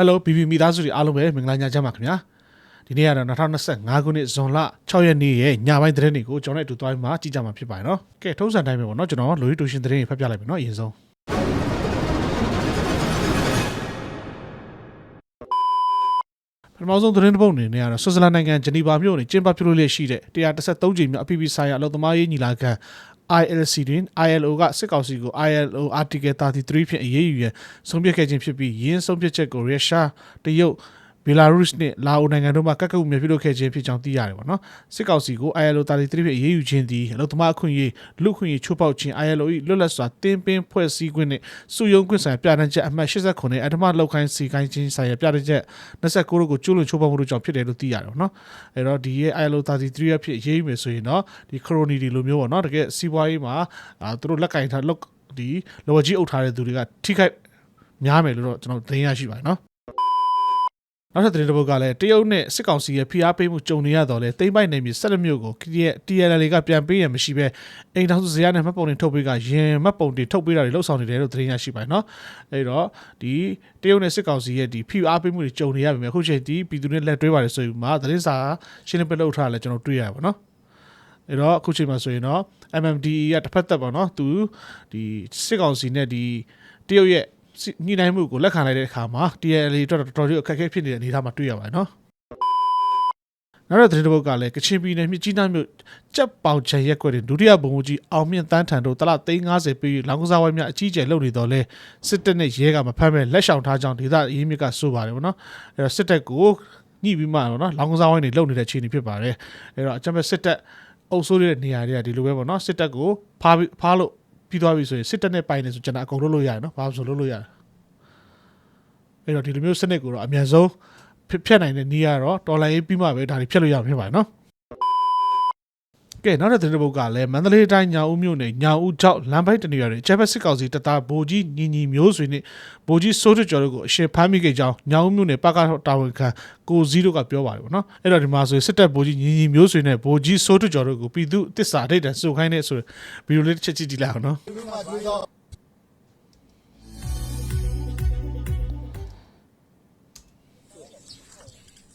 Hello BB မိသားစုတွေအားလုံးပဲမင်္ဂလာညချမ်းပါခင်ဗျာဒီနေ့ကတော့2025ခုနှစ်ဇွန်လ6ရက်နေ့ရဲ့ညပိုင်းသတင်းတွေကိုကျွန်တော်တို့အတူသွားပြီးမှကြည့်ကြမှာဖြစ်ပါတယ်နော်ကဲထုံးစံတိုင်းပဲပေါ့နော်ကျွန်တော်လိုရီတိုရှင်သတင်းတွေဖတ်ပြလိုက်မယ်နော်အရင်ဆုံးပထမဆုံးသတင်းတစ်ပုဒ်အနေနဲ့ကတော့ဆွစ်ဇာလန်နိုင်ငံဂျနီဗာမြို့နေကျင်းပပြုလုပ်လျက်ရှိတဲ့133ကြိမ်မြောက်အပြည်ပြည်ဆိုင်ရာအလုပ်သမားရေးညီလာခံ ILC တွင် ILO ကစစ်ကောင်စီကို ILO Article 33ဖြင့်အရေးယူရန်ဆုံးဖြတ်ခဲ့ခြင်းဖြစ်ပြီးယင်းဆုံးဖြတ်ချက်ကိုရုရှားတရုတ် ဘီလာရုစ်နှင့်လာအိုနိုင်ငံတို့မှကတ်ကူမြေပြုလုပ်ခဲ့ခြင်းဖြစ်ကြောင်းသိရတယ်ပေါ့နော်စစ်ကောင်စီကို ILO 33ဖြင့်အရေးယူခြင်းသည်အလုပ်သမားအခွင့်အရေးလူ့အခွင့်အရေးချိုးဖောက်ခြင်း ILO ၏လွတ်လပ်စွာတင်းပင်းဖွဲ့စည်းခွင့်နှင့်စုယုံခွင့်ဆိုင်ရာပြဋ္ဌာန်းချက်အမှတ်89နဲ့အထမလောက်ခိုင်းစီခိုင်းခြင်းဆိုင်ရာပြဋ္ဌာန်းချက်29တို့ကိုကျူးလွန်ချိုးဖောက်မှုတို့ကြောင့်ဖြစ်တယ်လို့သိရတယ်ပေါ့နော်အဲ့တော့ဒီရဲ့ ILO 33အဖြစ်အရေးယူမယ်ဆိုရင်တော့ဒီခရိုနီဒီလိုမျိုးပေါ့နော်တကယ်စီးပွားရေးမှာအာသူတို့လက်ကင်ထားလောက်ဒီလော်ကြီးအုပ်ထားတဲ့သူတွေကထိခိုက်များမယ်လို့တော့ကျွန်တော်သိရရှိပါတယ်နော် နောက်ထပ်သတင်းတစ်ပုဒ်ကလည်းတရုတ်နဲ့စစ်ကောင်စီရဲ့ဖိအားပေးမှုကြုံနေရတော့လဲတိမ့်ပိုက်နေပြီဆက်လက်မြို့ကို TNL ကပြန်ပေးရမရှိပဲအိမ်ထောင်စုဇယားနဲ့မှတ်ပုံတင်ထုတ်ပေးကရင်မှတ်ပုံတင်ထုတ်ပေးတာတွေလှုပ်ဆောင်နေတယ်လို့သတင်းရရှိပါတယ်နော်အဲဒီတော့ဒီတရုတ်နဲ့စစ်ကောင်စီရဲ့ဒီဖိအားပေးမှုတွေကြုံနေရပြီမြအခုချိန်ဒီပြည်သူတွေလက်တွဲပါတယ်ဆိုပြီးမှသတင်းစာရှင်းလင်းပြလုပ်ထားတယ်လည်းကျွန်တော်တွေ့ရပါတော့နော်အဲတော့အခုချိန်မှာဆိုရင်တော့ MMDE ကတစ်ဖက်သက်ပေါ့နော်သူဒီစစ်ကောင်စီနဲ့ဒီတရုတ်ရဲ့ ညှိနှိုင်းမှုကိုလက်ခံလိုက်တဲ့အခါမှာ TNL အတွက်တော်တော်လေးအခက်အခဲဖြစ်နေတဲ့အနေအထားမှာတွေ့ရပါတယ်နော်နောက်တဲ့သတင်းတစ်ပုဒ်ကလည်းကချင်ပြည်နယ်မြစ်ကြီးနားမြို့ကြက်ပေါင်ချံရက်ွက်တွင်ဒုတိယဗိုလ်မှူးကြီးအောင်မြင့်တန်းထန်တို့တလ350ပေးလောင်းကစားဝိုင်းများအကြီးအကျယ်လုပ်နေတော့လဲစစ်တပ်နဲ့ရဲကမဖမ်းမဲ့လက်ဆောင်ထားကြောင်းဒေသအရေးမြစ်ကဆိုပါတယ်ဗောနော်အဲတော့စစ်တပ်ကိုညှိပြီးမှတော့နော်လောင်းကစားဝိုင်းတွေလုပ်နေတဲ့အခြေအနေဖြစ်ပါတယ်အဲတော့အကြမ်းဖက်စစ်တပ်အုပ်စိုးရတဲ့နေရာတွေကဒီလိုပဲဗောနော်စစ်တပ်ကိုဖားပြီးဖားလို့ ပြီးသွားပြီဆိုရင်စစ်တပ်နဲ့ပိုင်နေဆိုကျွန်တော်အကုန်လုပ်လို့ရတယ်နော်ဘာလို့ဆိုလုပ်လို့ရတယ်အဲ့တော့ဒီလိုမျိုးစနစ်ကိုတော့အမြန်ဆုံးဖြစ်ဖြတ်နိုင်တဲ့နည်းကတော့တော်လိုင်းရေးပြီးမှပဲဒါတွေဖြတ်လို့ရမှာဖြစ်ပါတယ်နော် ကဲနောက်တဲ့သတင်းတစ်ပုဒ်ကလည်းမန္တလေးတိုင်းညာဦးမြို့နယ်ညာဦးကျောက်လမ်းပိုက်တနေရာတွင်ကျက်ဘက်စစ်ကောင်စီတပ်သားဗိုလ်ကြီးညီညီမျိုးဆွေနှင့်ဗိုလ်ကြီးစိုးထွတ်ကျော်တို့ကိုအရှင်ဖမ်းမိခဲ့ကြောင်းညာဦးမြို့နယ်ပကတာဝန်ခံကိုဇီးတို့ကပြောပါတယ်ဗောနော်အဲ့တော့ဒီမှာဆိုရင်စစ်တပ်ဗိုလ်ကြီးညီညီမျိုးဆွေနဲ့ဗိုလ်ကြီးစိုးထွတ်ကျော်တို့ကိုပြည်သူတစ္ဆာဒိတ်တန်စုခိုင်းတဲ့ဆိုဗီဒီယိုလေးတစ်ချက်ကြည့်ကြည့်လိုက်အောင်နော်ဒီမှာတွေ့တော့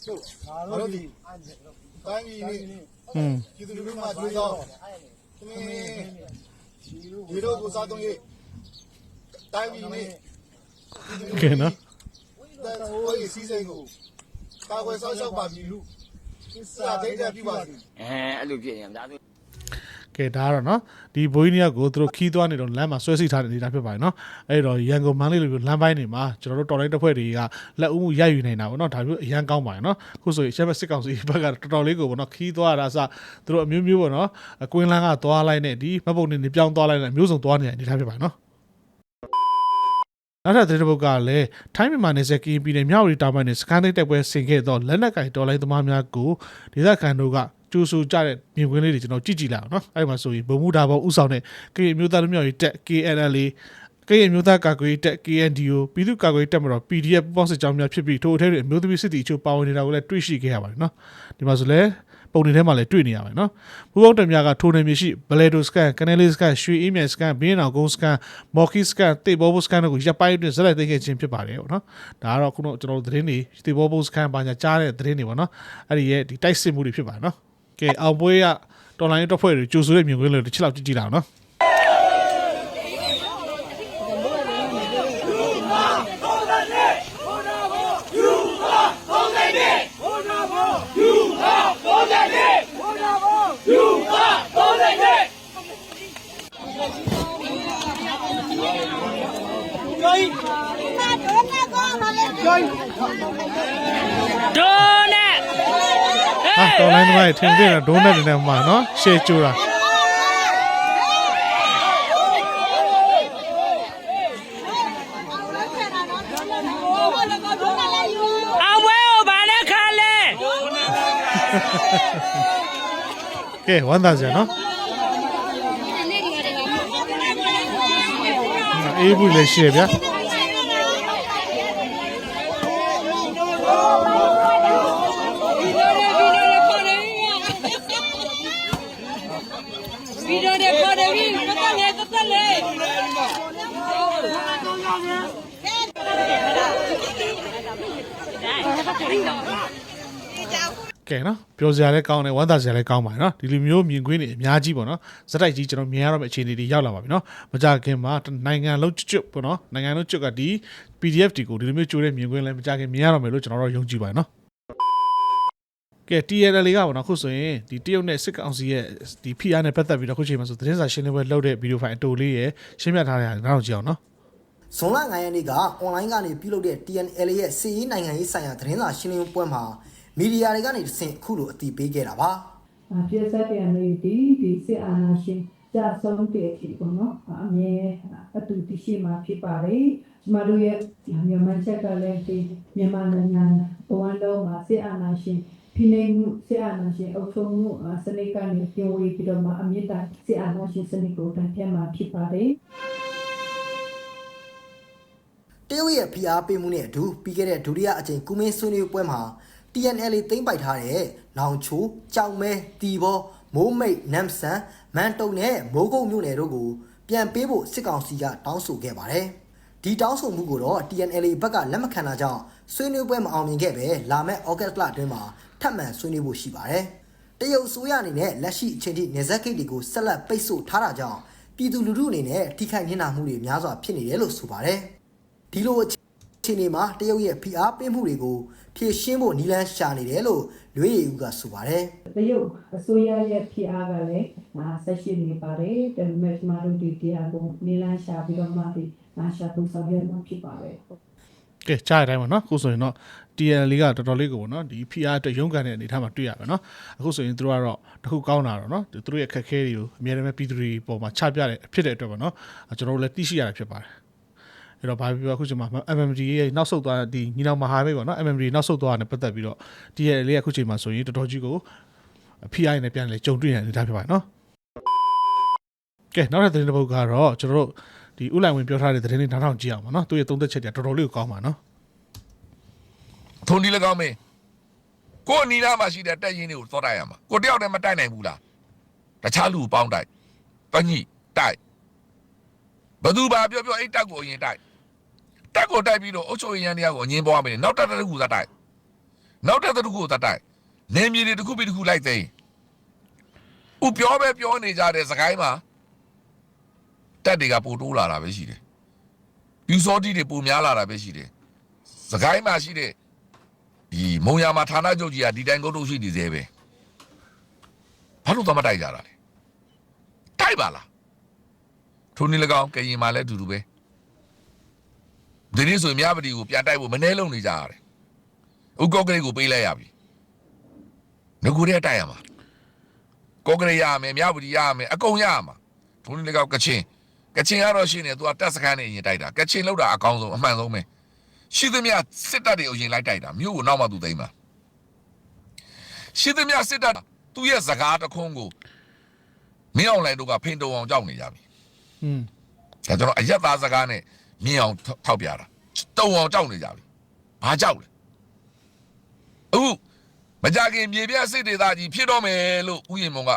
တို့ငါတို့ဒီတိုင်းကြီးနေ อืมဒီလူတွေမှာတွေ့တော့သမီးဒီတော့ကိုစားတော့ရေးတိုင်းကြီးနေကဲနော်တဲ့ဟိုစီစိန်ကိုကာကွယ်ဆောက်ရှောက်ပါပြီလူစာဒိတ်တက်ပြပါစီအဲအဲ့လိုဖြစ်ရင်ဒါဆို ကဲဒါကတော့နော်ဒီဘိုးကြီးနှစ်ယောက်ကိုသူတို့ခီးသွားနေတော့လမ်းမှာဆွဲစိထားတဲ့နေတာဖြစ်ပါတယ်နော်အဲ့တော့ရန်ကုန်မန်းလေးလိုမျိုးလမ်းပိုင်းတွေမှာကျွန်တော်တို့တော်လိုင်းတစ်ဖွဲ့တွေကလက်ဦးမှုရယူနေတာပေါ့နော်ဒါမျိုးအရန်ကောင်းပါတယ်နော်ခုဆိုရင်ရှက်ဘက်စစ်ကောင်စီဘက်ကတော်တော်လေးကိုပေါ့နော်ခီးသွားတာအစသူတို့အမျိုးမျိုးပေါ့နော်အကွင်းလန်းကသွားလိုက်နဲ့ဒီမတ်ပုံနေနေပြောင်းသွားလိုက်နဲ့မျိုးစုံသွားနေတဲ့အနေထားဖြစ်ပါတယ်နော်နောက်ထပ်သတင်းတစ်ပုဒ်ကလည်းထိုင်းမြန်မာနယ်စပ်ကရင်ပြည်နယ်မြောက်ရီတာမိုင်နယ်စကန်သိတ်တက်ပွဲဆင်ခဲ့တော့လက်နက်ကင်တော်လိုင်းသမားများကိုဒေသခံတို့က ကျူဆူကြတဲ့မြင်ကွင်းလေးတွေကျွန်တော်ကြည့်ကြည့်လိုက်အောင်နော်အဲ့ဒီမှာဆိုရင်ဗုံမှုဒါဘောဥဆောင်တဲ့ကရင်မျိုးသားလူမျိုးရေးတက် KNL ကရင်မျိုးသားကာကွယ်ရေးတက် KNDO ပြည်သူ့ကာကွယ်ရေးတက်မှာတော့ PDF ပေါ့စစ်ကြောင်းများဖြစ်ပြီးထိုအထက်တွေအမျိုးသမီးစစ်တီအချို့ပါဝင်နေတာကိုလည်းတွေ့ရှိခဲ့ရပါတယ်နော်ဒီမှာဆိုလဲပုံတွေထဲမှာလည်းတွေ့နေရပါတယ်နော်ဘူပေါင်းတံများကထိုနယ်မြေရှိဘလေဒိုစကန်ကနေလီစကန်ရွှေအီးမြန်စကန်ဘင်းအောင်ကုန်းစကန်မော်ကီစကန်တေဘောဘစကန်တို့ကိုရပ်ပိုင်းအတွင်းဇက်လိုက်သိခဲ့ခြင်းဖြစ်ပါတယ်ပေါ့နော်ဒါကတော့ခုနကကျွန်တော်တို့သတင်းတွေတေဘောဘစကန်ဘာညာကြားတဲ့သတင်းတွေပေါ့နော်အဲ့ဒီရဲ့ဒီတိုက်စစ်မှုတွေဖြစ်ပါတယ်နော် ကဲအောင်ပွဲကတော်လိုင်းတပ်ဖွဲ့တွေကြိုဆိုတဲ့မြင်ကွင်းလေးတစ်ချက်လောက်ကြည့်ကြည့်လာအောင်နော်ဒိုးနဲ့ ဟာတော်လိုင်းသမားတွေထင်ကြတာဒိုးနဲ့နေမှာနော်ရှေ့ကျူတာအောင်ပွဲကိုဗာနဲ့ခါလဲကဲဝမ်းသာစရာနော်အေးဘူးလည်းရှေ့ဗျာဗီဒီယိုတွေပေါ်တယ်ပြီးပတ်သက်လေပတ်သက်လေ ကကဲနော်ပြောစရာလည်းကောင်းတယ်ဝမ်းသာစရာလည်းကောင်းပါတယ်နော်ဒီလိုမျိုးမြင်ကွင်းတွေအများကြီးပေါ့နော်စတိုက်ကြီးကျွန်တော်မြင်ရတော့မယ့်အခြေအနေတွေရောက်လာပါပြီနော်မကြခင်မှာနိုင်ငံလုံးကျွတ်ပေါ့နော်နိုင်ငံလုံးကျွတ်ကဒီ PDF တွေကိုဒီလိုမျိုးကြိုးတဲ့မြင်ကွင်းလည်းမကြခင်မြင်ရတော့မယ်လို့ကျွန်တော်တို့ယုံကြည်ပါတယ်နော်ကဲ TNL ကပေါ့နော်ခုဆိုရင်ဒီတရုတ်နဲ့စစ်ကောင်စီရဲ့ဒီ PR နဲ့ပတ်သက်ပြီးတော့ခုချိန်မှာဆိုသတင်းစာရှင်းလင်းပွဲလုပ်တဲ့ဗီဒီယိုဖိုင်အတူလေးရယ်ရှင်းပြထားတဲ့ဟာနောက်ကြည့်အောင်နော် ဇွန်လ9ရက်နေ့ကအွန်လိုင်းကနေပြုလုပ်တဲ့ TNL ရဲ့စီးရီးနိုင်ငံရေးဆိုင်ရာသတင်းစာရှင်းလင်းပွဲမှာမီဒီယာတွေကနေတဆင့်အခုလိုအတည်ပြုခဲ့တာပါအပြည့်စက်ပြန်လေးဒီဒီစစ်အာဏာရှင်ကြာဆုံးတဲ့အထိပေါ့နော်အမြဲအတူတရှိမှဖြစ်ပါတယ်ကျမတို့ရဲ့မြန်မာချက်ကလည်းဒီမြန်မာနိုင်ငံဘဝလုံးမှာစစ်အာဏာရှင်ဖိနှိပ်မှုစစ်အာဏာရှင်အုပ်ချုပ်မှုစနစ်ကနေပြောင်းလဲပြီးတော့မှအမြင့်တစစ်အာဏာရှင်စနစ်ကိုတန်ပြန်မှာဖြစ်ပါတယ်တ ရုတ်ရဲ့ PR ပေးမှုနဲ့အတူပြီးခဲ့တဲ့ဒုတိယအကြိမ်ကုမင်းဆွေးနွေးပွဲမှာ TNL သိမ်းပိုက်ထားတဲ့နောင်ချိုကြောင်မဲတီဘောမိုးမိတ်နမ်ဆန်မန်တုံနဲ့မိုးကုတ်မြို့နယ်တို့ကိုပြန်ပေးဖို့စစ်ကောင်စီကတောင်းဆိုခဲ့ပါတယ်ဒီတောင်းဆိုမှုကိုတော့ TNL ဘက်ကလက်မခံတာကြောင့်ဆွေးနွေးပွဲမအောင်မြင်ခဲ့ပဲလာမယ့်ဩဂတ်လအတွင်းမှာထပ်မံဆွေးနွေးဖို့ရှိပါတယ်တရုတ်အစိုးရအနေနဲ့လက်ရှိအချိန်ထိနေဆက်ဂိတ်တွေကိုဆက်လက်ပိတ်ဆို့ထားတာကြောင့်ပြည်သူလူထုအနေနဲ့ထိခိုက်နေနာမှုတွေများစွာဖြစ်နေတယ်လို့ဆိုပါတယ် ဒီလိုအခြေအနေမှာတရုတ်ရဲ့ဖိအားပေးမှုတွေကိုဖြည့်ရှင်းဖို့နီလန်းရှာနေတယ်လို့လွေးရည်ဦးကဆိုပါတယ်တရုတ်အစိုးရရဲ့ဖိအားကလည်းအာဆက်ရှိနေပါတယ်ဒါပေမဲ့ကျမတို့ဒီတရားကိုနေလန်းရှာပြီးတော့မှဒီအာရှာသူဆောင်ရွက်မှာဖြစ်ပါတယ်ကဲကြားရတိုင်းပါနော်အခုဆိုရင်တော့ TNL လေးကတော်တော်လေးကိုပေါ့နော်ဒီ PR အတွက်ရုန်းကန်တဲ့အနေအထားမှာတွေ့ရပါနော်အခုဆိုရင်သူတို့ကတော့တခုကောင်းတာတော့နော်သူတို့ရဲ့ခက်ခဲတွေကိုအများနဲ့ပြည်သူတွေပေါ်မှာချပြတဲ့ဖြစ်တဲ့အတွက်ပေါ့နော်ကျွန်တော်တို့လည်းသိရှိရတာဖြစ်ပါတယ် အဲ့တော့ဘာဖြစ်ဖြစ်အခုချိန်မှာ MMD ရဲ့နောက်ဆုတ်သွားဒီညီနောင်မဟာမိတ်ပေါ့နော် MMD နောက်ဆုတ်သွားတာနဲ့ပတ်သက်ပြီးတော့ TNL လေးကအခုချိန်မှာဆိုရင်တော်တော်ကြီးကို PR နဲ့ပြန်လေကြုံတွေ့ရတဲ့အနေအထားဖြစ်ပါတယ်နော်ကဲနောက်ထပ်သတင်းတစ်ပုဒ်ကတော့ကျွန်တော်တို့ဒီဥလိုက်ဝင်ပြောထားတဲ့သတင်းလေးနားထောင်ကြည့်အောင်ပါနော်သူရဲ့သုံးသက်ချက်တွေတော်တော်လေးကိုကောင်းပါနော်ထုံဒီ၎င်းမင်းကိုယ်အနီးနားမှာရှိတဲ့တက်ရင်တွေကိုသောတိုက်ရမှာကိုတယောက်တည်းမတိုက်နိုင်ဘူးလားတခြားလူကိုပေါင်းတိုက်တညိတိုက်ဘသူပါပြောပြောအဲ့တက်ကိုအရင်တိုက် တက်ကိုတိုက်ပြီးတော့အုတ်ချုပ်ရင်ရန်တရားကိုအငင်းပွားမယ်နောက်တက်တစ်ခုသာတိုက်နောက်တက်တစ်ခုသာတိုက်နေမြေတွေတစ်ခုပြီးတစ်ခုလိုက်သိမ်းဥပြောပဲပြောနေကြတဲ့စကိုင်းမှာတက်တွေကပိုတိုးလာတာပဲရှိတယ်ပြူစောတိတွေပိုများလာတာပဲရှိတယ်စကိုင်းမှာရှိတဲ့ဒီမုံရမှာဌာနချုပ်ကြီးကဒီတိုင်းကုတ်တုတ်ရှိနေသေးပဲဘာလို့တော့မတိုက်ကြတာလဲတိုက်ပါလားထိုနည်း၎င်းကရင်မှာလည်းအတူတူပဲ ဒီနေ့ဆိုရင်မြပတီကိုပြန်တိုက်ဖို့မနှဲလုံးနေကြရတယ်ဥကောကလေးကိုပေးလိုက်ရပြီငကူရဲတိုက်ရမှာကောကလေးရမယ်မြပတီရမယ်အကုန်ရမှာထိုနည်း၎င်းကချင်ကချင်ကတော့ရှိနေသူကတက်စခန်းနေရင်တိုက်တာကချင်လောက်တာအကောင်းဆုံးအမှန်ဆုံးပဲရှိသမျှစစ်တပ်တွေကိုရင်လိုက်တိုက်တာမြို့ကိုနောက်မှသူသိမ်းမှာရှိသမျှစစ်တပ်သူ့ရဲ့စကားတစ်ခွန်းကိုမင်းအောင်လိုင်းတို့ကဖိန်တုံအောင်ကြောက်နေကြပြီอืมဒါကျွန်တော်အရက်သားစကားနဲ့ မြင်းအောင်ထောက်ပြတာတုံအောင်ကြောက်နေကြပြီဘာကြောက်လဲအခုမကြခင်မြေပြစစ်ဒေသကြီးဖြစ်တော့မယ်လို့ဥယျာဉ်မုံက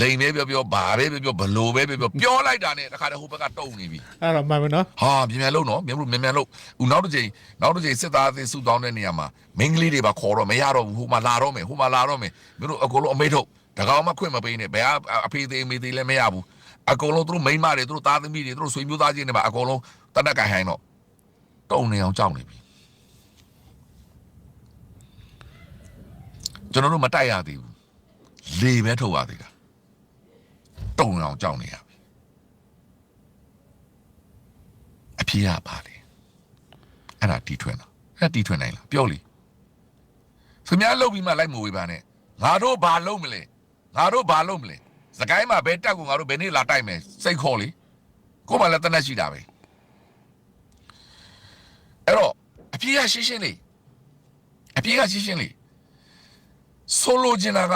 လိန်ပဲပြောပြောဘာပဲပြောပြောဘလို့ပဲပြောပြောပြောလိုက်တာနဲ့တခါတည်းဟိုဘက်ကတုံနေပြီအဲ့တော့မှန်ပြီနော်ဟာမြန်မြန်လုံးနော်မြန်လို့မြန်မြန်လုံးဦးနောက်တစ်ချိန်နောက်တစ်ချိန်စစ်သားအသေးစုတောင်းတဲ့နေရာမှာမင်းကလေးတွေပါခေါ်တော့မရတော့ဘူးဟိုမှာလာတော့မယ်ဟိုမှာလာတော့မယ်မင်းတို့အကုန်လုံးအမိတ်ထုတ်တကောင်မှခွင့်မပေးနဲ့ဘယ်အဖေသေးမေသေးလည်းမရဘူး အကုန်လုံးသူတို့မိန်းမတွေသူတို့သားသမီးတွေသူတို့ဆွေမျိုးသားချင်းတွေပါအကုန်လုံးတနက်ကန်ဟိုင်းတော့တုံနေအောင်ကြောက်နေပြီကျွန်တော်တို့မတိုက်ရသေးဘူးလေပဲထုတ်ရသေးတာတုံအောင်ကြောက်နေရပြီအဖေကပါလေအဲ့ဒါတီထွင်တာအဲ့ဒါတီထွင်နိုင်လားပြောလေသူများလှုပ်ပြီးမှလိုက်မဝေးပါနဲ့ငါတို့ဘာလုပ်မလဲငါတို့ဘာလုပ်မလဲ စကိုင်းမှာဘယ်တက်ကိုငါတို့ဘယ်နေ့လာတိုက်မယ်စိတ်ခေါ်လေကိုယ်မှလည်းတနက်ရှိတာပဲအဲ့တော့အပြေးကရှင်းရှင်းလေးအပြေးကရှင်းရှင်းလေးဆိုလိုချင်တာက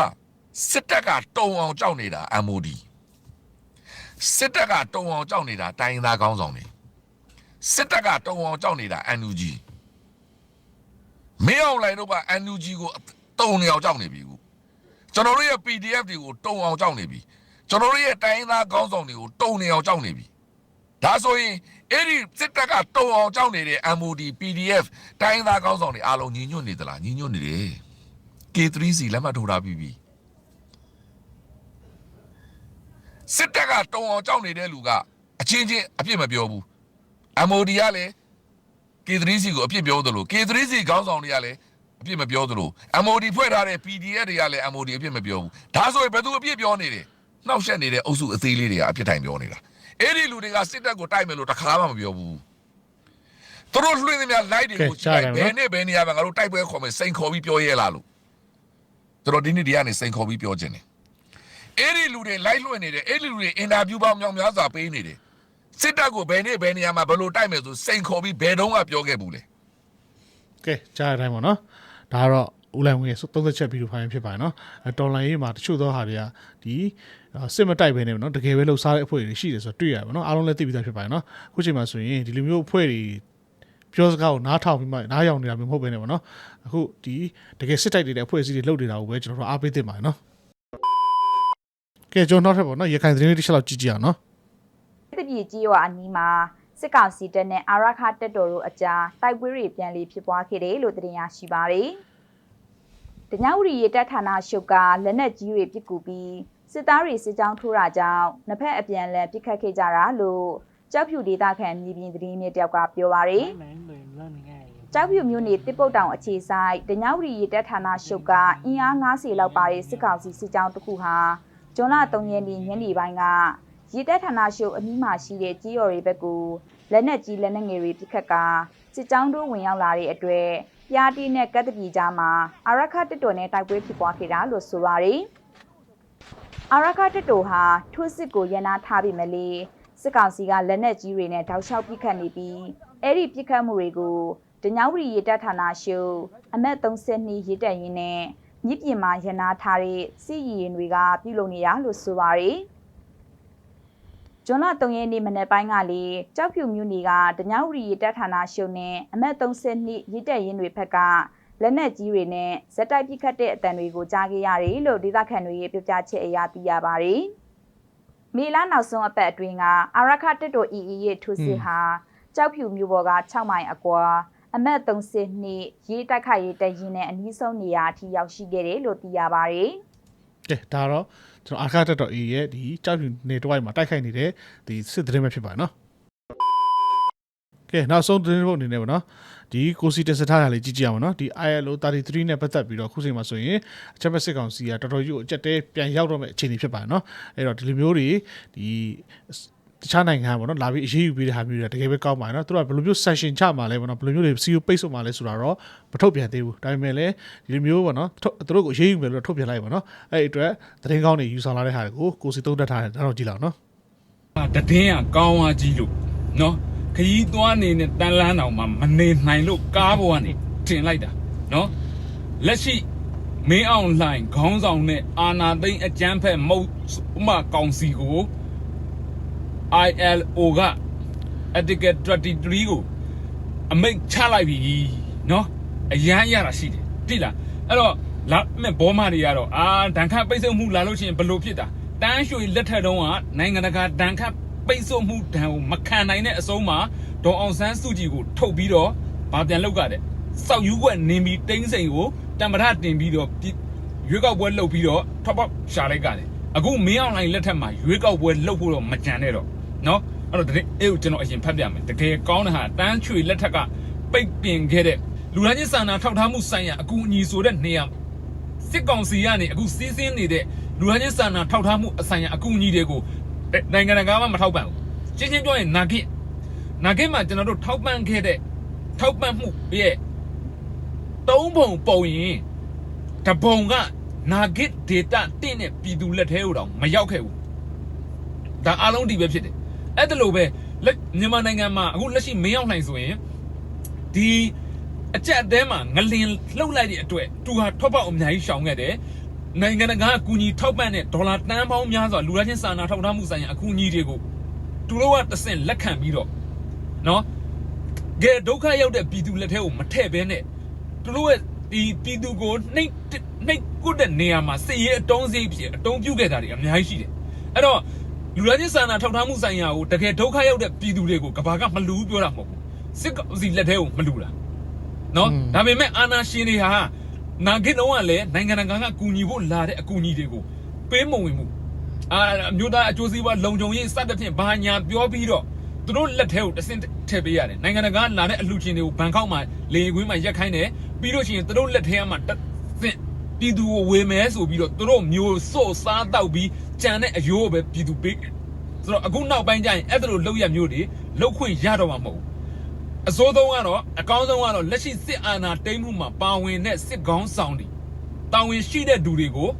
စစ်တပ်ကတုံအောင်ကြောက်နေတာ MOD စစ်တပ်ကတုံအောင်ကြောက်နေတာတိုင်းရင်းသားကောင်းဆောင်တွေစစ်တပ်ကတုံအောင်ကြောက်နေတာ NUG မင်းအောင်လိုင်တို့က NUG ကိုတုံနေအောင်ကြောက်နေပြီခု ကျွန်တော်တို့ရဲ့ PDF တွေကိုတုံအောင်ကြောက်နေပြီကျွန်တော်တို့ရဲ့တိုင်းရင်းသားခေါင်းဆောင်တွေကိုတုံနေအောင်ကြောက်နေပြီဒါဆိုရင်အဲ့ဒီစစ်တပ်ကတုံအောင်ကြောက်နေတဲ့ MOD PDF တိုင်းသားကောင်းဆောင်တွေအားလုံးညီညွတ်နေသလားညီညွတ်နေတယ် K3C လက်မှတ်ထိုးထားပြီးပြီစစ်တပ်ကတုံအောင်ကြောက်နေတဲ့လူကအချင်းချင်းအပြစ်မပြောဘူး MOD ကလည်း K3C ကိုအပြစ်ပြောသလို K3C ခေါင်းဆောင်တွေကလည်း အပြစ်မပြောသလို MOD ဖွဲ့ထားတဲ့ PDF တွေကလည်း MOD အပြစ်မပြောဘူးဒါဆိုရင်ဘယ်သူအပြစ်ပြောနေတယ်နှောက်ယှက်နေတဲ့အုပ်စုအသေးလေးတွေကအပြစ်တိုင်ပြောနေတာအဲ့ဒီလူတွေကစစ်တပ်ကိုတိုက်မယ်လို့တခါမှမပြောဘူးသူတို့လွှင့်နေများ light တွေကိုကြည့်လိုက်ဘယ်နဲ့ဘယ်နေရာမှာငါတို့တိုက်ပွဲခေါ်မယ်စိန်ခေါ်ပြီးပြောရဲလားလို့သူတို့ဒီနေ့ဒီကနေစိန်ခေါ်ပြီးပြောခြင်းတယ်အဲ့ဒီလူတွေ light လွှင့်နေတယ်အဲ့ဒီလူတွေအင်တာဗျူးပေါင်းမြောင်များစွာပေးနေတယ်စစ်တပ်ကိုဘယ်နေ့ဘယ်နေရာမှာဘယ်လိုတိုက်မယ်ဆိုစိန်ခေါ်ပြီးဘယ်တော့မှပြောခဲ့ဘူးလေကဲကြားရတိုင်းပေါ့နော် ဒါကတော့ဦးလိုင်ဝင်ရဲ့30ချက်ဗီဒီယိုဖိုင်ဖြစ်ပါတယ်နော်အဲတော်လိုင်းရေးမှာတချို့သောဟာတွေကဒီစစ်မတိုက်ပဲနေပေါ့နော်တကယ်ပဲလှုပ်ရှားတဲ့အဖွဲ့တွေရှိတယ်ဆိုတော့တွေ့ရပါတော့နော်အားလုံးလည်းသိပြီးသားဖြစ်ပါတယ်နော်အခုချိန်မှာဆိုရင်ဒီလိုမျိုးအဖွဲ့တွေပြောစကားကိုနားထောင်ပြီးမှနားယောင်နေတာမျိုးမဟုတ်ပဲနေပေါ့နော်အခုဒီတကယ်စစ်တိုက်နေတဲ့အဖွဲ့အစည်းတွေလှုပ်နေတာကိုပဲကျွန်တော်တို့အားပေးသင့်ပါတယ်နော်ကဲကျွန်တော်နောက်ထပ်ပေါ့နော်ရခိုင်သတင်းလေးတစ်ချက်လောက်ကြည့်ကြည့်အောင်နော်တပြည်ကြီးရွာအနီးမှာ စစ်ကောင်စီတပ်နဲ့အာရခတပ်တော်တို့အကြားတိုက်ပွဲတွေပြန်လည်ဖြစ်ပွားခဲ့တယ်လို့သတင်းရရှိပါရယ်။တညဝရီရတပ်ဌာနရှုပ်ကလက်နက်ကြီးတွေပစ်ကူပြီးစစ်သားတွေစစ်ကြောင်းထိုးတာကြောင့်နှစ်ဖက်အပြန်အလှန်ပစ်ခတ်ခဲ့ကြတာလို့ကြောက်ဖြူဒေသခံမြေပြင်သတင်းမြစ်တယောက်ကပြောပါရယ်။ကြောက်ဖြူမြို့နယ်တစ်ပုတ်တောင်အခြေဆိုင်တညဝရီရတပ်ဌာနရှုပ်ကအင်အား90လောက်ပါတဲ့စစ်ကောင်စီစစ်ကြောင်းတစ်ခုဟာဇွန်လ3ရက်နေ့ညနေပိုင်းက ရေတပ်ဌာနရှုပ်အနီးမှာရှိတဲ့ကြီးရော်တွေဘက်ကိုလက်နက်ကြီးလက်နက်ငယ်တွေပစ်ခတ်ကာစစ်ကြောင်းတို့ဝင်ရောက်လာတဲ့အတွက်ပြားတီးနဲ့ကတ်တပီကြားမှာအာရခတက်တော်နဲ့တိုက်ပွဲဖြစ်ပွားခဲ့တာလို့ဆိုပါရယ်အာရခတက်တော်ဟာထိုးစစ်ကိုရန်နာထားပြီးမလေစစ်ကောင်စီကလက်နက်ကြီးတွေနဲ့တောက်လျှောက်ပစ်ခတ်နေပြီးအဲ့ဒီပစ်ခတ်မှုတွေကိုဒညဝရီရေတပ်ဌာနရှုပ်အမက်32ရေတပ်ရင်းနဲ့မြစ်ပြင်မှာရန်နာထားတဲ့စစ်ရီရင်တွေကပြုလုပ်နေတာလို့ဆိုပါရယ် ဇွန်လ3ရက်နေ့မနက်ပိုင်းကလေကြောက်ဖြူမြို့နယ်ကတညဝရီရတပ်ဌာနရှုံနဲ့အမတ်32ရစ်တက်ရင်တွေဘက်ကလက်နက်ကြီးတွေနဲ့ဇက်တိုက်ပစ်ခတ်တဲ့အတန်တွေကိုကြားခဲ့ရတယ်လို့ဒေသခံတွေရဲ့ပြောပြချက်အရသိရပါတယ်။မေလာနောက်ဆုံးအပတ်အတွင်းကအာရခတက်တော် EE ရဲ့ထိုးစစ်ဟာကြောက်ဖြူမြို့ပေါ်က6မိုင်အကွာအမတ်32ရေးတိုက်ခိုက်ရေးတပ်ရင်းနဲ့အနီးဆုံးနေရာအထိရောက်ရှိခဲ့တယ်လို့သိရပါတယ်။ကဲဒါတော့ ကျွန်တော်အာခတက်တော် A ရဲ့ဒီကြောက်ဖြူနေတစ်ဝိုက်မှာတိုက်ခိုက်နေတဲ့ဒီစစ်သတင်းပဲဖြစ်ပါတယ်နော်ကဲနောက်ဆုံးသတင်းဖို့အနေနဲ့ပေါ့နော်ဒီကိုစီတက်စထားတာလေးကြည့်ကြည့်အောင်နော်ဒီ ILO 33နဲ့ပတ်သက်ပြီးတော့ခုချိန်မှာဆိုရင်အချက်မဲ့စစ်ကောင်စီကတော်တော်ကြီးကိုအကြက်တဲပြန်ရောက်တော့မဲ့အခြေအနေဖြစ်ပါတယ်နော်အဲ့တော့ဒီလိုမျိုးတွေဒီ တခြားနိုင်ငံပေါ့နော်လာပြီးအရေးယူပေးတဲ့ဟာမျိုးတွေတကယ်ပဲကောင်းပါတယ်နော်သူတို့ကဘယ်လိုမျိုး sanction ချမှာလဲပေါ့နော်ဘယ်လိုမျိုးတွေ CEO ပိတ်ဆို့မှာလဲဆိုတာတော့မထုတ်ပြန်သေးဘူးဒါပေမဲ့လည်းဒီလိုမျိုးပေါ့နော်ထုတ်သူတို့ကိုအရေးယူမယ်လို့ထုတ်ပြန်လိုက်ပါနော်အဲ့ဒီအတွက်သတင်းကောင်းတွေယူဆောင်လာတဲ့ဟာတွေကိုကိုစီသုံးတတ်ထားတယ်ဒါတော့ကြည့်လောက်နော်တည်င်းကကောင်းသွားကြီးလို့နော်ခရီးသွားနေနဲ့တန်လန်းတောင်မှမနေနိုင်လို့ကားပေါ်ကနေတင်လိုက်တာနော်လက်ရှိမင်းအောင်လှိုင်ခေါင်းဆောင်နဲ့အာနာသိန်းအကျန်းဖက်မုတ်ဥမကောင်စီကို ILO က Article 33ကိုအမိတ်ချလိုက်ပြီနော်အရန်ရတာရှိတယ်တိလားအဲ့တော့လာမဲ့ဘောမတွေကတော့အာဒဏ်ခတ်ပိတ်ဆို့မှုလာလို့ရှိရင်ဘလို့ဖြစ်တာတန်းရွှေလက်ထက်တုန်းကနိုင်ငံတကာဒဏ်ခတ်ပိတ်ဆို့မှုဒဏ်ကိုမခံနိုင်တဲ့အဆုံးမှာဒေါ်အောင်ဆန်းစုကြည်ကိုထုတ်ပြီးတော့ဗာပြန်လောက်ကြတဲ့စောက်ယူွက်နင်းပြီးတင်းစိန်ကိုတံပရတင်ပြီးတော့ပြရွေးကောက်ပွဲလုပ်ပြီးတော့ထောက်ပေါက်ရှာလိုက်ကြတယ်အခုမင်းအောင်လိုင်းလက်ထက်မှာရွေးကောက်ပွဲလုပ်ဖို့တော့မကြံနဲ့တော့ နော်အဲ့တော့ဒီအဲ့ကိုကျွန်တော်အရင်ဖတ်ပြမယ်တကယ်ကောင်းတဲ့ဟာတန်းချွေလက်ထက်ကပိတ်ပင်ခဲ့တဲ့လူသားချင်းစာနာထောက်ထားမှုဆိုင်ရာအကူအညီဆိုတဲ့နေရာစစ်ကောင်စီကနေအခုစီးဆင်းနေတဲ့လူဟန်ချင်းစာနာထောက်ထားမှုအဆိုင်ရာအကူအညီတွေကိုနိုင်ငံတကာမှမထောက်ပံ့ဘူးချင်းချင်းပြောရင်နာဂစ်နာဂစ်မှာကျွန်တော်တို့ထောက်ပံ့ခဲ့တဲ့ထောက်ပံ့မှုရဲ့သုံးပုံပုံရင်တပုံကနာဂစ်ဒေတာတင့်တဲ့ပြည်သူလက်ထဲကိုတော့မရောက်ခဲ့ဘူးဒါအားလုံးဒီပဲဖြစ်တယ် အဲ့ဒါလိုပဲလက်မြန်မာနိုင်ငံမှာအခုလက်ရှိမင်းအောင်လှိုင်ဆိုရင်ဒီအကြက်အသေးမှာငလင်လှုပ်လိုက်တဲ့အတွက်သူဟာထောက်ပေါက်အများကြီးရှောင်ခဲ့တယ်နိုင်ငံတကာအကူအညီထောက်ပံ့တဲ့ဒေါ်လာတန်းပေါင်းများစွာလူသားချင်းစာနာထောက်ထားမှုဆိုင်ရာအကူအညီတွေကိုသူတို့ကတဆင့်လက်ခံပြီးတော့နော်ကဲဒုက္ခရောက်တဲ့ပြည်သူလက်ထဲကိုမထည့်ဘဲနဲ့သူတို့ရဲ့ဒီပြည်သူကိုနှိပ်နှိပ်ကုတ်တဲ့နေရာမှာစစ်ရေးအတုံးစိတ်ဖြစ်အတုံးပြုတ်ခဲ့တာတွေအများကြီးရှိတယ်အဲ့တော့ လူသားချင်းစာနာထောက်ထားမှုဆိုင်ရာကိုတကယ်ဒုက္ခရောက်တဲ့ပြည်သူတွေကိုကဘာကမလူဘူးပြောတာမဟုတ်ဘူးစစ်ကောင်စီလက်ထဲကိုမလူတာနော်ဒါပေမဲ့အာနာရှင်တွေဟာနာဂစ်တော့ကလည်းနိုင်ငံတကာကကူညီဖို့လာတဲ့အကူအညီတွေကိုပေးမဝင်မှုအာအမျိုးသားအကျိုးစီးပွားလုံခြုံရေးစသဖြင့်ဘာညာပြောပြီးတော့သူတို့လက်ထဲကိုတဆင့်ထည့်ပေးရတယ်နိုင်ငံတကာလာတဲ့အလှူရှင်တွေကိုဘန်ကောက်မှာလေရင်ကွင်းမှာရက်ခိုင်းတယ်ပြီးလို့ရှိရင်သူတို့လက်ထဲမှာတဆင့် ပြည်သူကိုဝေမဲဆိုပြီးတော့သူတို့မျိုးစော့စားတောက်ပြီးကြံတဲ့အယိုးကိုပဲပြည်သူပေးဆိုတော့အခုနောက်ပိုင်းကျရင်အဲ့ဒါလိုလောက်ရမျိုးတွေလောက်ခွင့်ရတော့မှာမဟုတ်ဘူးအစိုးဆုံးကတော့အကောင်းဆုံးကတော့လက်ရှိစစ်အာဏာတိမ်းမှုမှာပါဝင်တဲ့စစ်ကောင်းဆောင်တွေတာဝန်ရှိတဲ့သူတွေကို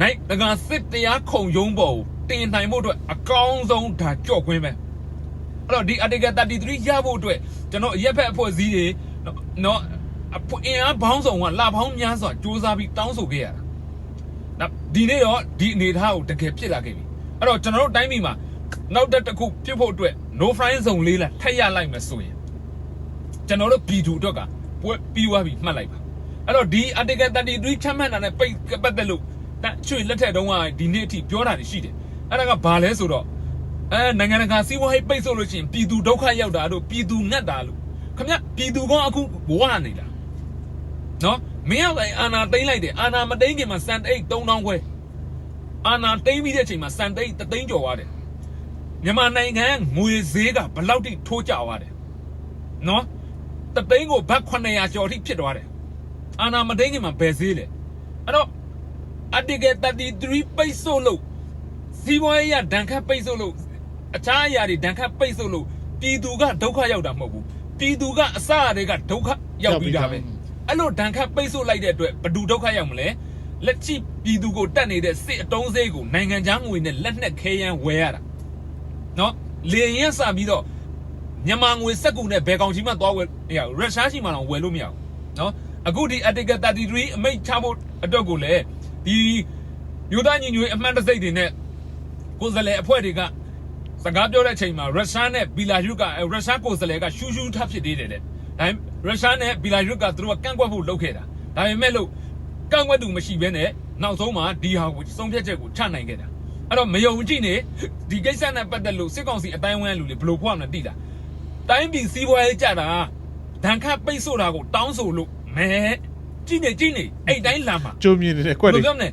နိုင်တကစစ်တရားခုံရုံးပေါ်ကိုတင်နိုင်ဖို့အတွက်အကောင်းဆုံးဒါကြော့ခွင်းပဲအဲ့တော့ဒီ article 33ရဖို့အတွက်ကျွန်တော်ရက်ဖက်အဖွဲ့အစည်းတွေနော်အဖွ အင်အားဘောင်းဆောင်ကလာဘောင်းများစွာစူးစမ်းပြီးတောင်းဆိုခဲ့ရတာနော်ဒီနေ့တော့ဒီအနေအထားကိုတကယ်ဖြစ်လာခဲ့ပြီအဲ့တော့ကျွန်တော်တို့တိုင်းပြည်မှာနောက်တစ်ခုဖြစ်ဖို့အတွက် no fry zone လေးလားထက်ရလိုက်မယ်ဆိုရင်ကျွန်တော်တို့ပြည်သူအတွက်ကပွဲပြီးသွားပြီမှတ်လိုက်ပါအဲ့တော့ဒီ article 33ချမှတ်တာနဲ့ပိတ်ပတ်သက်လို့တချွေလက်ထက်တုန်းကဒီနေ့အထိပြောတာတွေရှိတယ်အဲ့ဒါကဘာလဲဆိုတော့အဲနိုင်ငံတကာစီးပွားရေးပိတ်ဆို့လို့ရှိရင်ပြည်သူဒုက္ခရောက်တာတို့ပြည်သူငတ်တာလို့ခမပြည်သူကအခုဝါနေတာ နော်မင်းရောက်တိုင်းအာနာသိမ့်လိုက်တယ်အာနာမသိမ့်ခင်မှာစန်တိတ်3000ခွဲအာနာသိမ့်ပြီးတဲ့အချိန်မှာစန်တိတ်3သိန်းကျော်သွားတယ်မြန်မာနိုင်ငံငွေဈေးကဘယ်လောက်ထိထိုးကျသွားတယ်နော်တသိန်းကိုဘတ်900ကျော်အထိဖြစ်သွားတယ်အာနာမသိန်းခင်မှာဘယ်ဈေးလဲအဲ့တော့အတကယ်33ပိတ်ဆို့လို့စီးပွားရေးရဒဏ်ခတ်ပိတ်ဆို့လို့အခြားအရာတွေဒဏ်ခတ်ပိတ်ဆို့လို့ပြည်သူကဒုက္ခရောက်တာမဟုတ်ဘူးပြည်သူကအစအတွေကဒုက္ခရောက်ပြီးတာပဲ အဲ့လိုဒဏ်ခတ်ပိတ်ဆို့လိုက်တဲ့အတွက်ဘယ်သူဒုက္ခရောက်မလဲလက်ချိပြည်သူကိုတတ်နေတဲ့စစ်အတုံးစေးကိုနိုင်ငံခြားငွေနဲ့လက်နက်ခဲယမ်းဝယ်ရတာနော်လေရင်စပြီးတော့မြန်မာငွေစက်ကူနဲ့ဘယ်ကောင်ကြီးမှသွားဝယ်မရဘူးရုရှားရှိမှတော့ဝယ်လို့မရဘူးနော်အခုဒီ article 33အမိန့်ချဖို့အတွက်ကိုလည်းဒီယူဒညီညွေအမှန်တစိတ်တွေနဲ့ကိုယ်စားလှယ်အဖွဲ့တွေကစကားပြောတဲ့အချိန်မှာရုရှားနဲ့ဘီလာရုကရုရှားကိုယ်စားလှယ်ကရှူးရှူးထဖြစ်သေးတယ်တဲ့ဒါ ရုရှားနဲ့ဘီလာရုကသူတို့ကကန့်ကွက်ဖို့လုပ်ခဲ့တာဒါပေမဲ့လို့ကန့်ကွက်သူမရှိဘဲနဲ့နောက်ဆုံးမှာဒီဟာကိုဆုံးဖြတ်ချက်ကိုချနိုင်ခဲ့တာအဲ့တော့မယုံကြည်နေဒီကိစ္စနဲ့ပတ်သက်လို့စစ်ကောင်စီအတိုင်းဝန်းလူတွေဘယ်လိုဖွားမလဲသိတာတိုင်းပြည်စီးပွားရေးကြတာဒဏ်ခတ်ပိတ်ဆို့တာကိုတောင်းဆိုလို့မဲကြည့်နေကြည့်နေအဲ့တိုင်းလာမှာကြုံမြင်နေတဲ့ကွက်ဘယ်တွေလိုပြောမလဲ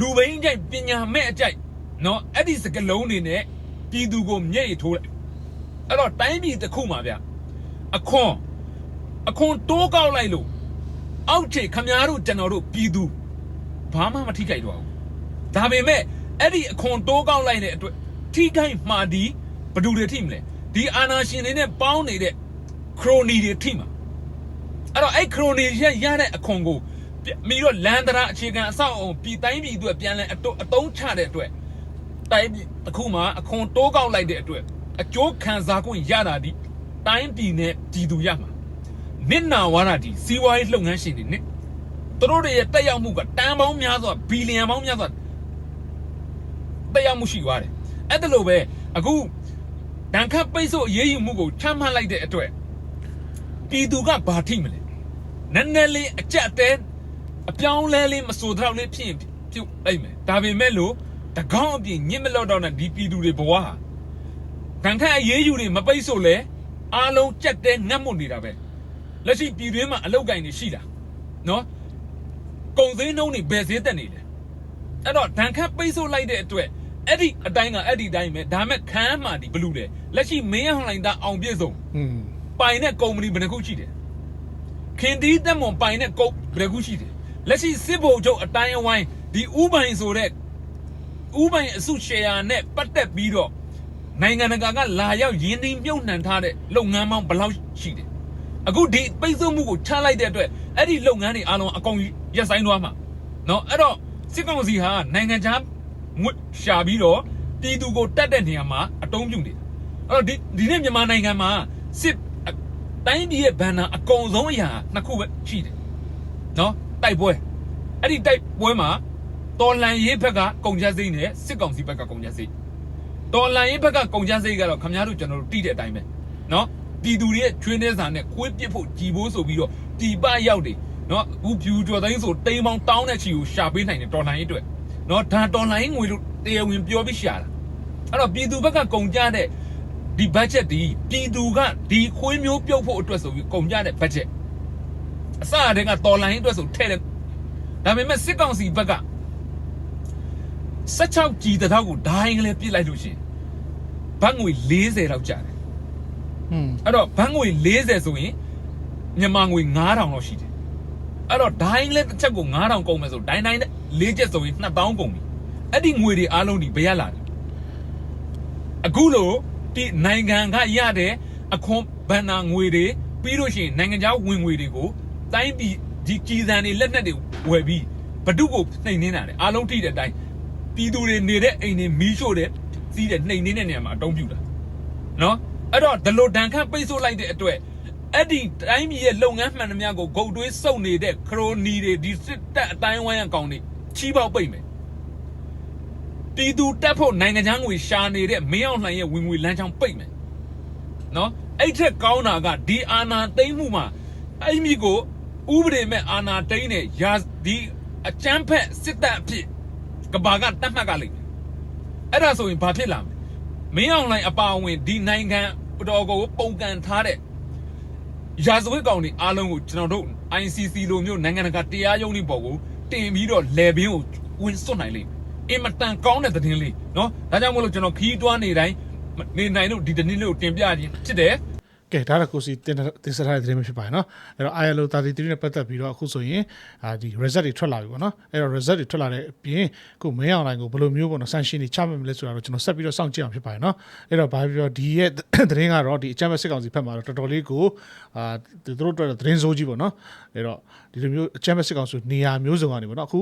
လူဘိန်းကြိုက်ပညာမဲ့အကြိုက်နော်အဲ့ဒီစကလုံးတွေနဲ့ပြည်သူကိုမျက်ရည်ထိုးလိုက်အဲ့တော့တိုင်းပြည်တစ်ခုမှာဗျအခွန် အခွန်တိုးကောက်လိုက်လို့အောက်ခြေခမားတို့ကျွန်တော်တို့ပြည်သူဘာမှမထိခိုက်တော့ဘူးဒါပေမဲ့အဲ့ဒီအခွန်တိုးကောက်လိုက်တဲ့အတွက်ထိခိုက်မှာဒီဘယ်သူတွေထိမလဲဒီအာနာရှင်တွေနဲ့ပေါင်းနေတဲ့ခရိုနီတွေထိမှာအဲ့တော့အဲ့ခရိုနီရရတဲ့အခွန်ကိုမိတော့လန်ဒရာအခြေခံအဆောက်အုံပြည်တိုင်းပြည်အတွက်ပြန်လဲအတုအတုံးချတဲ့အတွက်တိုင်းပြည်တစ်ခုမှာအခွန်တိုးကောက်လိုက်တဲ့အတွက်အကျိုးခံစား권ရတာဒီတိုင်းပြည်နဲ့ပြည်သူရမှာ နစ်နာဝါရဒီစီးပွားရေးလုပ်ငန်းရှင်တွေနဲ့သူတို့တွေရဲ့တက်ရောက်မှုကတန်ပေါင်းများစွာဘီလီယံပေါင်းများစွာတက်ရောက်မှုရှိသွားတယ်အဲ့ဒါလိုပဲအခုဒဏ်ခတ်ပိတ်ဆို့အရေးယူမှုကိုချမှတ်လိုက်တဲ့အတွက်ပြည်သူကဘာထိမလဲနည်းနည်းလေးအကြက်တဲအပြောင်းလဲလေးမစိုးတော့လေးဖြစ်ရင်ပြုတ်လိုက်မယ်ဒါပေမဲ့လို့တကောင်းအပြင်ညစ်မလော့တော့တဲ့ဒီပြည်သူတွေဘဝဟာဒဏ်ခတ်အရေးယူတွေမပိတ်ဆို့လဲအားလုံးကြက်တဲငတ်မွနေတာပဲ လက်ရှိပြည်တွင်းမှာအလောက်ကိုင်းနေရှိတာနော်ကုံစင်းနှုံးတွေဘယ်ဈေးတက်နေလဲအဲ့တော့ဒဏ်ခတ်ပိတ်ဆို့လိုက်တဲ့အတွက်အဲ့ဒီအတိုင်းကအဲ့ဒီတိုင်းပဲဒါမဲ့ခမ်းမှဒီဘလူးတယ်လက်ရှိမင်းဟောင်းလိုင်းသားအောင်ပြည့်စုံอืมပိုင်တဲ့ကုမ္ပဏီဘယ်နှခုရှိတယ်ခင်တီးတက်မွန်ပိုင်တဲ့ကုမ္ဘယ်နှခုရှိတယ်လက်ရှိစစ်ဗိုလ်ချုပ်အတိုင်းအဝိုင်းဒီဥပိုင်ဆိုတဲ့ဥပိုင်အစုရှယ်ယာနဲ့ပတ်သက်ပြီးတော့နိုင်ငံတကာကလာရောက်ရင်းနှီးမြှုပ်နှံထားတဲ့လုပ်ငန်းပေါင်းဘယ်လောက်ရှိတယ် အခုဒီပိတ်ဆို့မှုကိုချလိုက်တဲ့အတွက်အဲ့ဒီလုပ်ငန်းတွေအားလုံးအကုန်ရပ်ဆိုင်းသွားမှာနော်အဲ့တော့စစ်ကောင်စီဟာနိုင်ငံခြားငွေရှာပြီးတော့ပြည်သူကိုတတ်တဲ့နေရာမှာအတုံးပြုနေတာအဲ့တော့ဒီဒီနေ့မြန်မာနိုင်ငံမှာစစ်တိုင်းပြည်ရဲ့ဘန်နာအကုန်ဆုံးအရာနှစ်ခုပဲရှိတယ်နော်တိုက်ပွဲအဲ့ဒီတိုက်ပွဲမှာတော်လန်ရေးဘက်ကကုန်ကြစိမ့်နဲ့စစ်ကောင်စီဘက်ကကုန်ကြစိမ့်တော်လန်ရေးဘက်ကကုန်ကြစိမ့်ကတော့ခင်ဗျားတို့ကျွန်တော်တို့တိတဲ့အတိုင်းပဲနော် ပြည်သူတွေရဲ့ချွေးနှဲစာနဲ့ခွေးပစ်ဖို့ကြည်ဖို့ဆိုပြီးတော့တီပရောက်တယ်နော်အခုဖြူကျော်သိန်းဆိုတိမ်ပေါင်းတောင်းတဲ့ချီကိုရှာပေးနိုင်တယ်တော်လန်ရေးအတွက်နော်ဒါတော်လန်ရေးငွေလို့တရားဝင်ပြောပြီးရှာတာအဲ့တော့ပြည်သူဘက်ကကုန်ကြတဲ့ဒီ budget ဒီပြည်သူကဒီခွေးမျိုးပြုတ်ဖို့အတွက်ဆိုပြီးကုန်ကြတဲ့ budget အစအတည်းကတော်လိုင်းအတွက်ဆိုထဲ့တယ်ဒါပေမဲ့စစ်ကောင်စီဘက်က16ကြီးတစ်ထောက်ကိုဒိုင်းကလေးပြစ်လိုက်လို့ရှိရင်ဘတ်ငွေ40လောက်ကျတယ်อืม အဲ့တော့ဘတ်ငွေ40ဆိုရင်မြန်မာငွေ9000လောက်ရှိတယ်အဲ့တော့ဒိုင်းလည်းတစ်ချက်ကို9000ကုန်မယ်ဆိုဒိုင်းဒိုင်းနဲ့၄ချက်ဆိုရင်2000ကုန်ပြီအဲ့ဒီငွေတွေအားလုံးဒီဘယ်ရလာလဲအခုလို့ဒီနိုင်ငံကရတဲ့အခွန်ဘဏ္ဍာငွေတွေပြီးလို့ရှိရင်နိုင်ငံခြားဝင်ငွေတွေကိုတိုင်းပြည်ဒီကြီးစံတွေလက်နက်တွေဝယ်ပြီးဘဒုကိုနှိမ်နေတာလေအားလုံးထိတဲ့အတိုင်းပြည်သူတွေနေတဲ့အိမ်တွေမီးရှို့တဲ့စီးတဲ့နှိမ်နေတဲ့နေရာမှာအတုံးပြူတာနော် အဲ့တော့ဒလိုဒန်ခတ်ပိတ်ဆို့လိုက်တဲ့အတွက်အဲ့ဒီတိုင်းပြည်ရဲ့လုပ်ငန်းမှန်သမျှကိုဂုတ်တွေးစုပ်နေတဲ့ခရိုနီတွေဒီစစ်တပ်အတိုင်းဝိုင်းအကောင်တွေချီးပေါက်ပိတ်မယ်ပြည်သူတက်ဖို့နိုင်ငံခြားငွေရှာနေတဲ့မင်းအောင်လှိုင်ရဲ့ဝင်ငွေလမ်းကြောင်းပိတ်မယ်နော်အဲ့ထက်ကောင်းတာကဒီအာနာသိမ့်မှုမှာအဲ့မိကိုဥပဒေမဲ့အာနာသိမ့်တဲ့ရာဒီအချမ်းဖက်စစ်တပ်အဖြစ်ကဘာကတတ်မှတ်ကလိမ့်မယ်အဲ့ဒါဆိုရင်ဘာဖြစ်လာမလဲမင်းအောင်လိုင်းအပါအဝင်ဒီနိုင်ငံ တော်ကိုပုံကန်ထားတဲ့ရာဇဝတ်ကောင်တွေအားလုံးကိုကျွန်တော်တို့ ICC လိုမျိုးနိုင်ငံတကာတရားရုံးတွေပေါ်ကိုတင်ပြီးတော့လယ်ဘင်းကိုဝင်စွတ်နိုင်လိမ့်မယ်။အင်မတန်ကောင်းတဲ့သတင်းလေးနော်။ဒါကြောင့်မို့လို့ကျွန်တော်ခီးတွားနေတိုင်းနေနိုင်လို့ဒီတနေ့လို့တင်ပြခြင်းဖြစ်တယ်။ ကဲဒါတော့ကိုစီတင်တင်ဆက်ထားတဲ့သတင်းမျိုးဖြစ်ပါတယ်နော်အဲ့တော့ ILO 33နဲ့ပတ်သက်ပြီးတော့အခုဆိုရင်အာဒီ result တွေထွက်လာပြီပေါ့နော်အဲ့တော့ result တွေထွက်လာတဲ့အပြင်ခု main online ကိုဘယ်လိုမျိုးပေါ့နော် sanction တွေချမှတ်မလဲဆိုတာတော့ကျွန်တော်ဆက်ပြီးတော့စောင့်ကြည့်အောင်ဖြစ်ပါတယ်နော်အဲ့တော့ဘာဖြစ်ပြောဒီရဲ့သတင်းကတော့ဒီအချမ်းမဲ့စစ်ကောင်စီဖက်မှာတော့တော်တော်လေးကိုအာသူတို့အတွက်သတင်းစိုးကြီးပေါ့နော်အဲ့တော့ဒီလိုမျိုးအချမ်းမဲ့စစ်ကောင်စုနေရာမျိုးစုံကနေပေါ့နော်အခု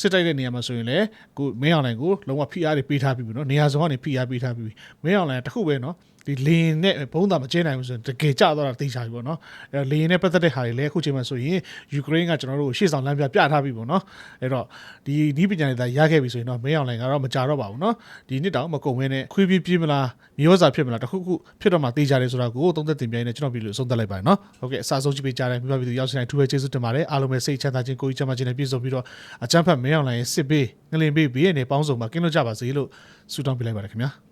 စစ်တိုက်တဲ့နေရာမှာဆိုရင်လည်းအခု main online ကိုလုံးဝဖိအားတွေပေးထားပြီပေါ့နော်နေရာစုံကနေဖိအားပေးထားပြီ main online တစ်ခုပဲနော် ဒီလင်းနဲ့ဘုံသားမကျင်းနိုင်ဘူးဆိုရင်တကယ်ကြတော့တာသိချာပြီပေါ့နော်အဲလင်းနဲ့ပတ်သက်တဲ့ဟာတွေလည်းအခုချိန်မှာဆိုရင်ယူကရိန်းကကျွန်တော်တို့ရှေ့ဆောင်လမ်းပြပြထားပြီပေါ့နော်အဲ့တော့ဒီနီးပညာတွေသာရခဲ့ပြီဆိုရင်တော့မင်းအောင်လိုင်ကတော့မကြတော့ပါဘူးနော်ဒီနှစ်တောင်မကုန်မဲနဲ့ခွေးပြေးပြေးမလားမျိုးစာဖြစ်မလားတခုခုဖြစ်တော့မှသိကြတယ်ဆိုတာကိုသုံးသက်တင်ပြနေကျွန်တော်ပြီလို့ဆုံးသက်လိုက်ပါတယ်နော်ဟုတ်ကဲ့အစားဆုံးကြည့်ပေးကြတယ်မိဘပြည်သူရောက်ဆိုင်ထူးပဲကျေးဇူးတင်ပါတယ်အားလုံးပဲစိတ်ချမ်းသာခြင်းကိုယ်ကြီးချမ်းသာခြင်းနဲ့ပြည့်စုံပြီးတော့အချမ်းဖတ်မင်းအောင်လိုင်ရဲ့စစ်ပေးငလင်ပေးဘေးနဲ့ပေါင်းစုံမှာကင်းလို့ကြပါစေလို့ဆုတောင်းပေးလိုက်ပါတယ်ခင်ဗျာ